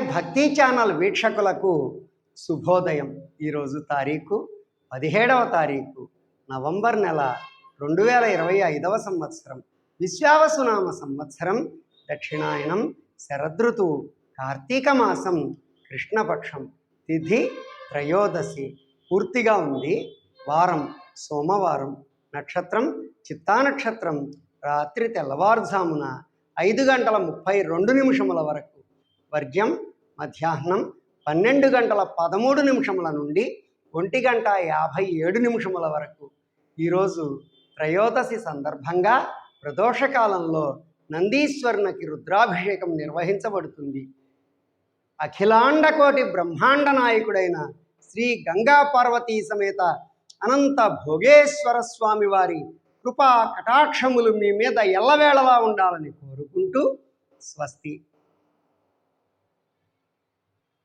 భక్తి ఛానల్ వీక్షకులకు శుభోదయం. ఈరోజు తారీఖు పదిహేడవ తారీఖు నవంబర్ నెల రెండు వేల ఇరవై ఐదవ సంవత్సరం. విశ్వావసునామ సంవత్సరం దక్షిణాయనం శరదృతువు కార్తీక మాసం కృష్ణపక్షం తిథి త్రయోదశి. పూర్తిగా ఉంది. వారం సోమవారం నక్షత్రం చిత్తా నక్షత్రం రాత్రి తెల్లవారుజామున ఐదు గంటల ముప్పై రెండు నిమిషముల వరకు వర్గ్యం మధ్యాహ్నం పన్నెండు గంటల పదమూడు నిమిషముల నుండి ఒంటి గంట యాభై ఏడు నిమిషముల వరకు. ఈరోజు త్రయోదశి సందర్భంగా ప్రదోషకాలంలో నందీశ్వరునికి రుద్రాభిషేకం నిర్వహించబడుతుంది. అఖిలాండకోటి బ్రహ్మాండ నాయకుడైన శ్రీ గంగా పార్వతీ సమేత అనంత భోగేశ్వర స్వామి వారి కృపా కటాక్షములు మీ మీద ఎల్లవేళలా ఉండాలని కోరుకుంటూ స్వస్తి.